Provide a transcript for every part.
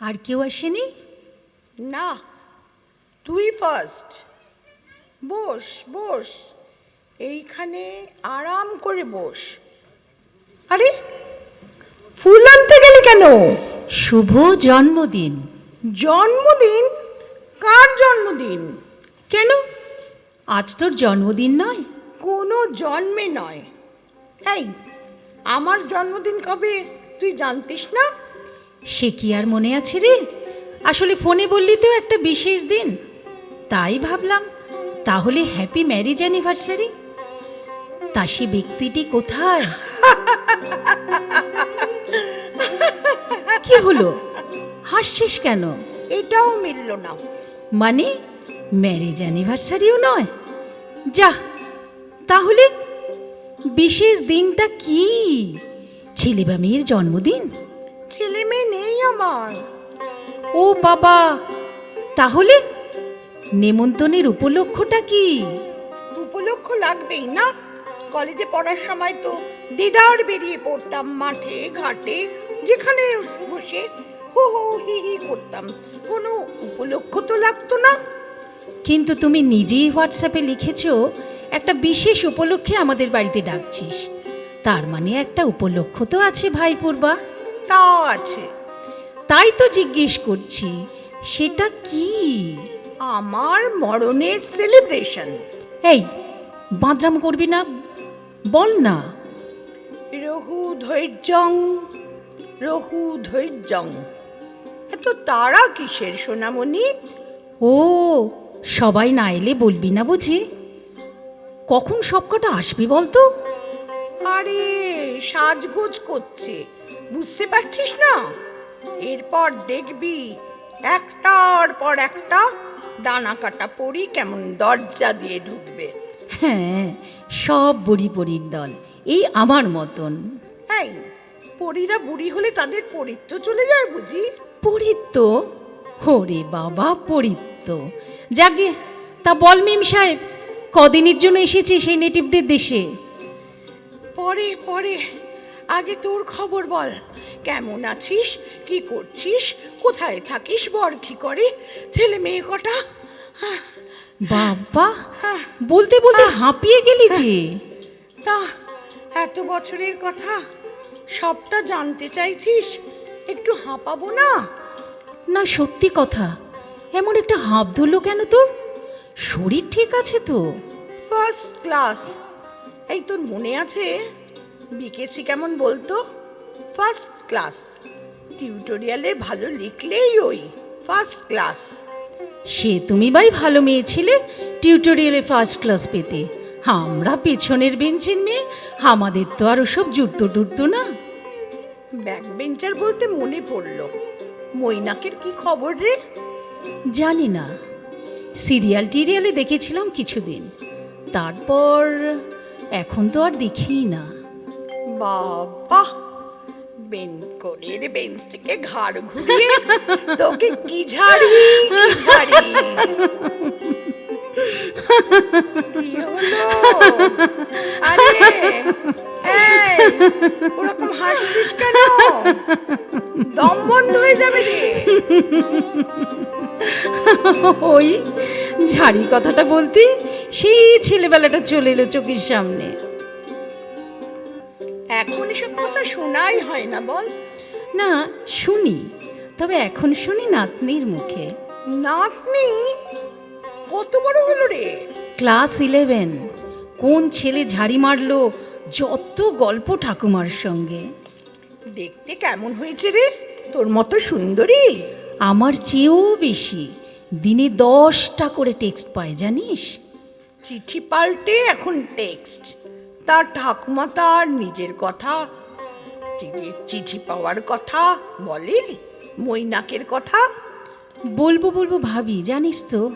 আর কেউ আসেনি? না তুই ফার্স্ট বস বস। এইখানে আরাম করে বস। আরে ফুল আনতে গেলে কেন? শুভ জন্মদিন। জন্মদিন? কার জন্মদিন? কেন? আজ তোর জন্মদিন নয়। কোনো জন্মে নয়। এই আমার জন্মদিন কবে? তুই জানতিস না? সে কি আর মনে আছে রে? আসলে ফোনে বললি তো একটা বিশেষ দিন। তাই ভাবলাম তাহলে হ্যাপি ম্যারিজ অ্যানিভার্সারি তা সে ব্যক্তিটি কোথায়? কি হলো? হাসছিস কেন? এটাও মিলল না। মানে ম্যারেজ অ্যানিভার্সারিও নয়? যা তাহলে বিশেষ দিনটা কি? ছেলে বা মেয়ের জন্মদিন? ছেলে মেয়ে নেই আমার। ও বাবা তাহলে নেমন্তন্নের উপলক্ষটা কি? উপলক্ষ লাগবেই না। কলেজে পড়ার সময় তো দিদার বেরিয়ে পড়তাম মাঠে ঘাটে যেখানে বসে হো হো হি হি করতাম। কোনো উপলক্ষ তো লাগতো না। কিন্তু তুমি নিজেই হোয়াটসঅ্যাপে লিখেছো একটা বিশেষ উপলক্ষে আমাদের বাড়িতে ডাকছিস। তার মানে একটা উপলক্ষ তো আছে ভাইপুরবা তাও আছে। তাই তো জিজ্ঞেস করছি সেটা কি? আমার মরণের সেলিব্রেশন এই বাঁদরাম করবি না? বল না। রঘু ধৈর্যং রঘু ধৈর্যং। এত তারা কিসের সোনামণি? ও সবাই না এলে বলবি না বুঝি। কখন সবকটা আসবি বলতো? আরে সাজগোজ করছে। বুঝতে পারছিস না? এরপর দেখবি একটার পর একটা ডানা কাটা পরি কেমন দরজা দিয়ে ঢুকবে। হ্যাঁ সব বুড়ি পড়ির দল এই আমার মতন। এই পরীরা বুড়ি হলে তাদের পরিত্ব চলে যায় বুঝি? পরিত্য হরে বাবা পরিত্য যাগে তা বল মিম সাহেব কদিনের জন্য এসেছে সেই নেটিভদের দেশে? পরে পরে। আগে তোর খবর বল। কেমন আছিস? কি করছিস? কোথায় থাকিস? বর কি করে? ছেলে মেয়ে কটা? বাবা বলতে বলতে হাঁপিয়ে গেলি যে। তা এত বছরের কথা? সবটা জানতে চাইছিস? একটু হাঁপাবো না? না সত্যি কথা। এমন একটা হাঁপ ধরলো কেন তোর? শরীর ঠিক আছে তো? ফার্স্ট ক্লাস এই তোর মনে আছে? বিকেসি কেমন বলতো? ফার্স্ট ক্লাস টিউটোরিয়ালে ভালো লিখলেই ওই ফার্স্ট ক্লাস সে তুমি ভাই ভালো মেয়ে ছিলে টিউটোরিয়ালে ফার্স্ট ক্লাস পেতে। আমরা পেছনের বেঞ্চের মেয়ে। আমাদের তো আর ওসব জুটতো টুটতো না। ব্যাক বেঞ্চার বলতে মনে পড়ল। মৈনাকের কি খবর রে? জানি না। সিরিয়াল টিরিয়ালে দেখেছিলাম কিছুদিন। তারপর এখন তো আর দেখি না। বাবা বেনকনের বেঞ্চ থেকে ঘাড় ঘুরিয়ে তোকে কি ঝাড়ি কি ঝাড়ি? কি হলো? হয়ে যাবে রে। ওই ঝাড়ি কথাটা বলতে সেই ছেলেবেলাটা চলে এলো চোখের সামনে। না শুনি। তবে এখন শুনি নাতনির মুখে। নাতনি? কত বড় হলো রে? Class eleven. কোন ছেলে ঝাড়ি মারলো? যত গল্প ঠাকুমার সঙ্গে। দেখতে কেমন হয়েছে রে? তোর মতো সুন্দরী। আমার চেয়েও বেশি। দিনে দশটা করে টেক্সট পায় জানিস? চিঠি পাল্টে এখন টেক্সট। তার ঠাকুমা তার নিজের কথা চিঠি চিঠি পাওয়ার কথা? বলে? মৈনাকের কথা? বলব বলব ভাবি জানিস তো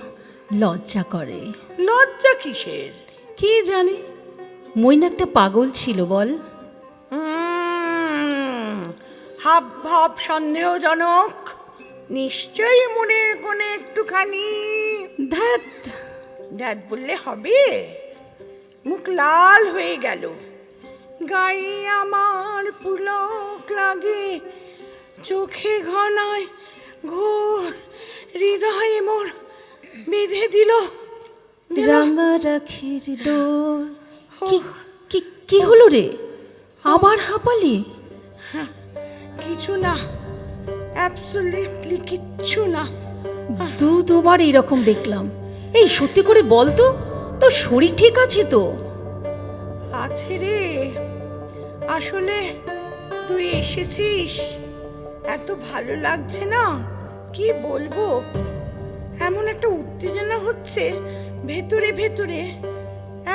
লজ্জা করে। লজ্জা কিসের? কে জানে? মইন একটা পাগল ছিল বল। হাব ভাব সন্দেহজনক। নিশ্চয়ই মনের কোণে একটুখানি। ধ্যাত ধ্যাত বললে হবে। মুখ লাল হয়ে গেল। গায়ে আমার পুলক লাগে চোখে ঘনায় ঘোর হৃদয়ে মোর বেঁধে দিল। রাঙা রাখির ডোর। কি কি হলো রে? আবার হাঁপালি? কিছু না অ্যাবসলিউটলি কিচ্ছু না। দু দুবার এরকম দেখলাম। এই সত্যি করে বল তো তোর শরীর ঠিক আছে তো? আছে রে। আসলে তুই এসেছিস? এত ভালো লাগছে না? কি বলব? এমন একটা উত্তেজনা হচ্ছে ভেতরে ভেতরে।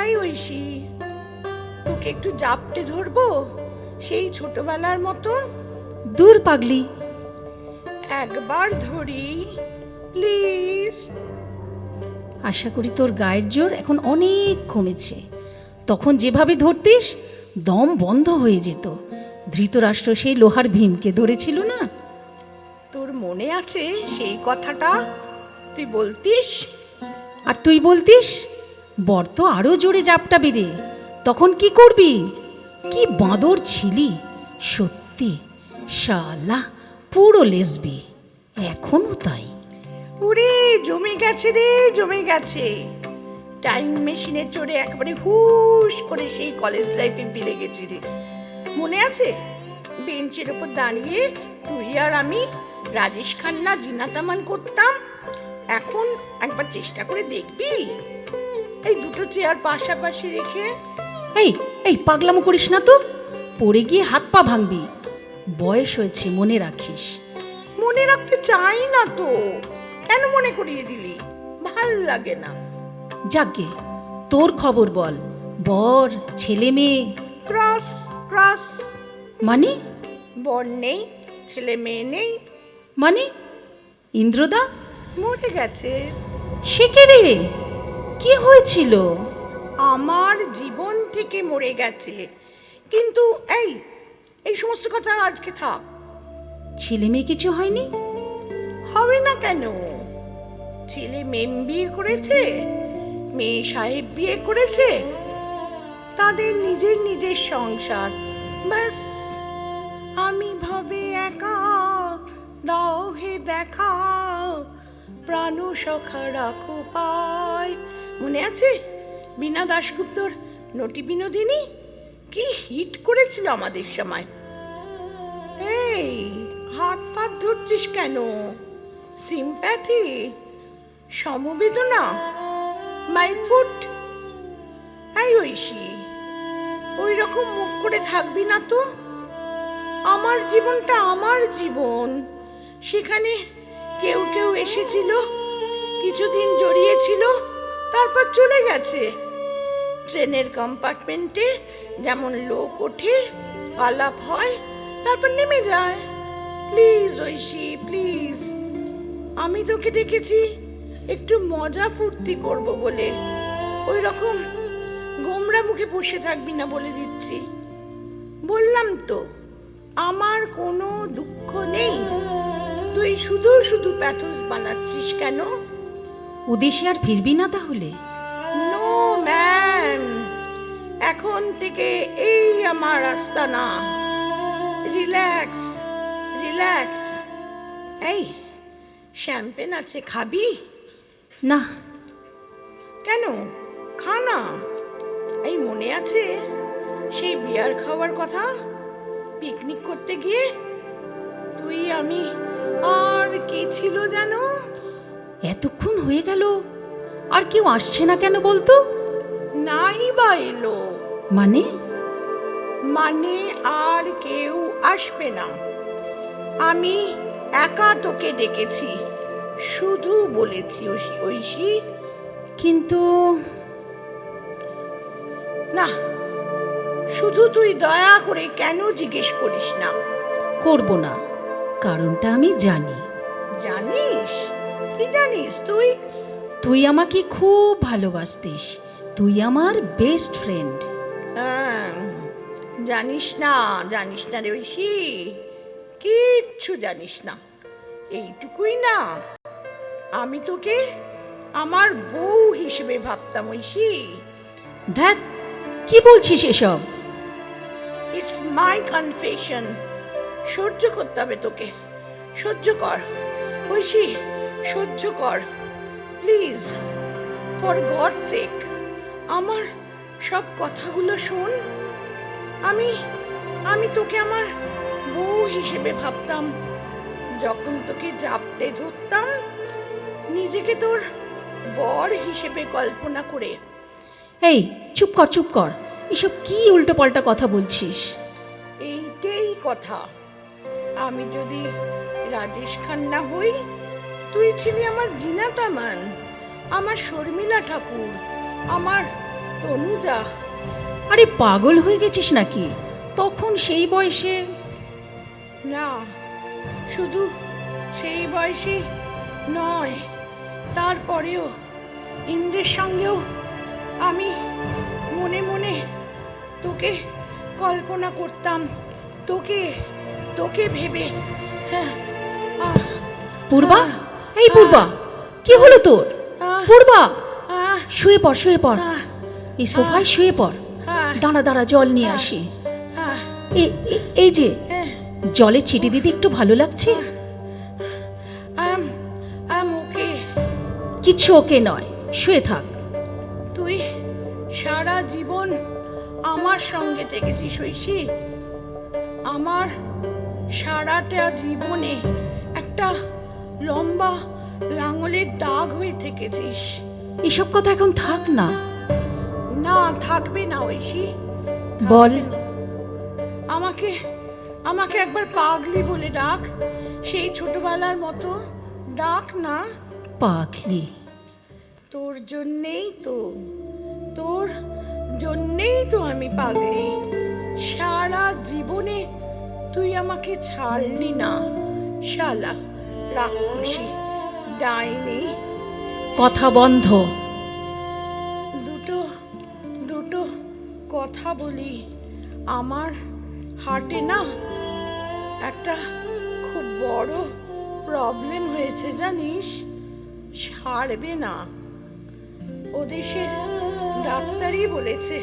এই ঐশী তোকে একটু জাপটে ধরবো? সেই ছোটবেলার মতো? দূর পাগলি। একবার ধরি প্লিজ। আশা করি তোর গায়ের জোর এখন অনেক কমেছে। তখন যেভাবে ধরতিস দম বন্ধ হয়ে যেত। ধৃতরাষ্ট্র সেই লোহার ভীমকে ধরেছিল না? তোর মনে আছে সেই কথাটা? তুই বলতিস? আর তুই বলতিস বর তো আরও জোরে জাপটা বেড়ে তখন কি করবি? কি বাঁদর ছিলি? সত্যি শালা পুরো লেসবি। এখনও তাই। ওরে জমে গেছে রে জমে গেছে। টাইম মেশিনে চড়ে একেবারে হুশ করে সেই কলেজ লাইফে ফিরে গেছি রে। মনে আছে? বেঞ্চের ওপর দাঁড়িয়ে তুই আর আমি রাজেশ খান্না জিনা তামান করতাম। এখন একবার চেষ্টা করে দেখবি। এই দুটো চেয়ার পাশাপাশি রেখে এই এই পাগলামো করিস না তো। পড়ে গিয়ে হাত পা ভাঙবি। বয়স হয়েছে মনে রাখিস। মনে রাখতে চাই না তো। কেন মনে করিয়ে দিলি? ভালো লাগে না। যাকে তোর খবর বল বর ছেলে মেয়ে। Cross cross. মানে? বর নেই ছেলে মেয়ে নেই। মানে? ইন্দ্রদা? মরে গেছে। সে কে রে? কি হয়েছিল? আমার জীবন থেকে মরে গেছে। কিন্তু এই এই সমস্ত কথা আজকে থাক। ছেলে মেয়ে কিছু হয়নি? হবে না কেন? ছেলে মেম বিয়ে করেছে মেয়ে সাহেব বিয়ে করেছে? তাদের নিজের নিজের সংসার। ব্যাস, আমি ভাবে একা। দাও হে দেখা। প্রাণ সখা রাখো পায়। মনে আছে? বিনা দাশগুপ্তর নটি বিনোদিনী? কি হিট করেছিল আমাদের সময়। এই, হাত ফাত ধরছিস কেন? সিম্প্যাথি? সমবেদনা? My foot. এই ঐশী ওই রকম মুখ করে থাকবি না তো। আমার জীবনটা আমার জীবন। সেখানে কেউ কেউ এসেছিল, কিছুদিন জড়িয়েছিল, তারপর চলে গেছে। ট্রেনের কম্পার্টমেন্টে যেমন লোক ওঠে, আলাপ হয়, তারপর নেমে যায়। Please Oishi please. আমি তোকে ডেকেছি। একটু মজা ফুর্তি করব বলে। ওই রকম গোমরা মুখে বসে থাকবি না বলে দিচ্ছি। বললাম তো আমার কোনো দুঃখ নেই। তুই শুধু শুধু প্যাথস বানাচ্ছিস কেন? ওদেশে আর ফিরবি না তাহলে? No ma'am. এখন থেকে এই আমার রাস্তা না। Relax relax. এই শ্যাম্পেন আছে খাবি? না। কেন? খা না। এই মনে আছে সেই বিয়ার খাওয়ার কথা? পিকনিক করতে গিয়ে? তুই আমি আর কে ছিল জানো এতক্ষণ হয়ে গেল। আর কেউ আসছে না কেন বলতো? নাই বা এলো। মানে? মানে আর কেউ আসবে না। আমি একা তোকে ডেকেছি। শুধু বলেছি ঐশী ঐশী। কিন্তু না শুধু তুই দয়া করে কেন জিজ্ঞেস করিস না? করব না কারণটা আমি জানি। জানিস? কি জানিস তুই? তুই আমাকে খুব ভালোবাসতিস তুই আমার বেস্ট ফ্রেন্ড হ্যাঁ, জানিস না জানিস না রে ঐশী কিচ্ছু জানিস না এইটুকুই না। আমি তোকে আমার বউ হিসেবে ভাবতাম ঐশী। ধ্যাত কি বলছিস এসব? ইটস মাই কনফেশন সহ্য করতে হবে তোকে। সহ্য কর। ঐশী সহ্য কর। প্লিজ ফর গড সেক আমার সব কথাগুলো শোন। আমি আমি তোকে আমার বউ হিসেবে ভাবতাম। যখন তোকে জাপটে ধরতাম নিজেকে তোর বর হিসেবে কল্পনা করে। এই চুপ কর চুপ কর। এসব কি উল্টো পাল্টা কথা বলছিস? এইটাই কথা। আমি যদি রাজেশ খান্না হই তুই ছিলি আমার জিনা তামান আমার শর্মিলা ঠাকুর আমার তনুজা। আরে পাগল হয়ে গেছিস নাকি? তখন সেই বয়সে না শুধু সেই বয়সে নয় তারপরেও ইন্দ্রের সঙ্গেও আমি মনে মনে তোকে কল্পনা করতাম তোকে তোকে ভেবে। হ্যাঁ আহ, পূর্বা? এই পূর্বা কি হলো তোর? পূর্বা! শুয়ে পড় শুয়ে পড়। এই সোফায় শুয়ে পড়। দাঁড়া দাঁড়া জল নিয়ে আসি। এই যে হ্যাঁ, জলে ছিটে দিতে একটু ভালো লাগছে? কিচ্ছু ওকে নয় শুয়ে থাক। তুই সারা জীবন আমার সঙ্গে থেকেছিস ঐশী। আমার সারাটা জীবনে একটা লম্বা লাঙলের দাগ হয়ে থেকেছিস। এসব কথা এখন থাক না। না থাকবে না ঐশী। বল। আমাকে আমাকে একবার পাগলি বলে ডাক। সেই ছোটবেলার মতো ডাক না। পাখলি তোর জন্যেই তো তোর জন্যেই তো আমি পাগলি। সারা জীবনে তুই আমাকে ছাড়লি না শালা রাক্ষসী ডাইনি। কথা বন্ধ। দুটো দুটো কথা বলি। আমার হাটে না একটা খুব বড় প্রবলেম হয়েছে জানিস? সারবে না। ও দেশের ডাক্তারই বলেছে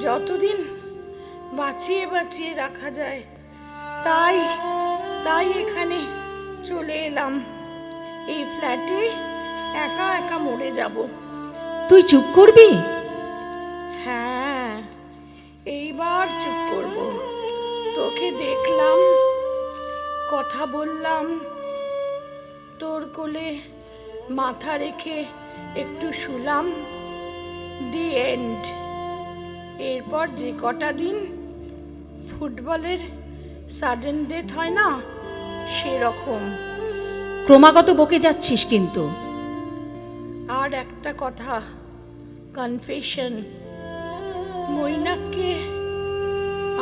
যতদিন বাঁচিয়ে বাঁচিয়ে রাখা যায় তাই তাই এখানে চলে এলাম। এই ফ্ল্যাটে একা একা মরে যাব। তুই চুপ করবি? হ্যাঁ এইবার চুপ করব। তোকে দেখলাম কথা বললাম তোর কোলে মাথা রেখে একটু শুলাম দি এন্ড। এরপর যে কটা দিন ফুটবলের সাডেন ডেথ হয় না সেরকম। ক্রমাগত বকে যাচ্ছিস কিন্তু। আর একটা কথা কনফেশন মৈনাককে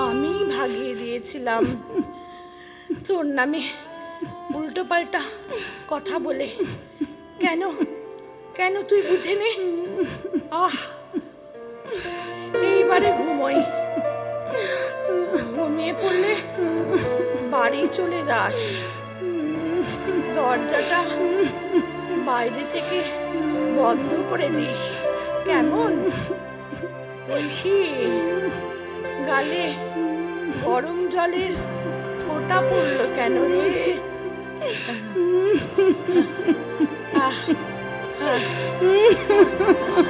আমি ভাগিয়ে দিয়েছিলাম। তোর নামে উল্টো পাল্টা কথা বলে কেন? কেন তুই বুঝে নে? এইবারে ঘুমোই। ঘুমিয়ে পড়লে বাড়ি চলে যাস। দরজাটা বাইরে থেকে বন্ধ করে দিস। কেমন? ঐশী, গালে গরম জলের ফোঁটা পড়ল কেন রে? আহ, আহ,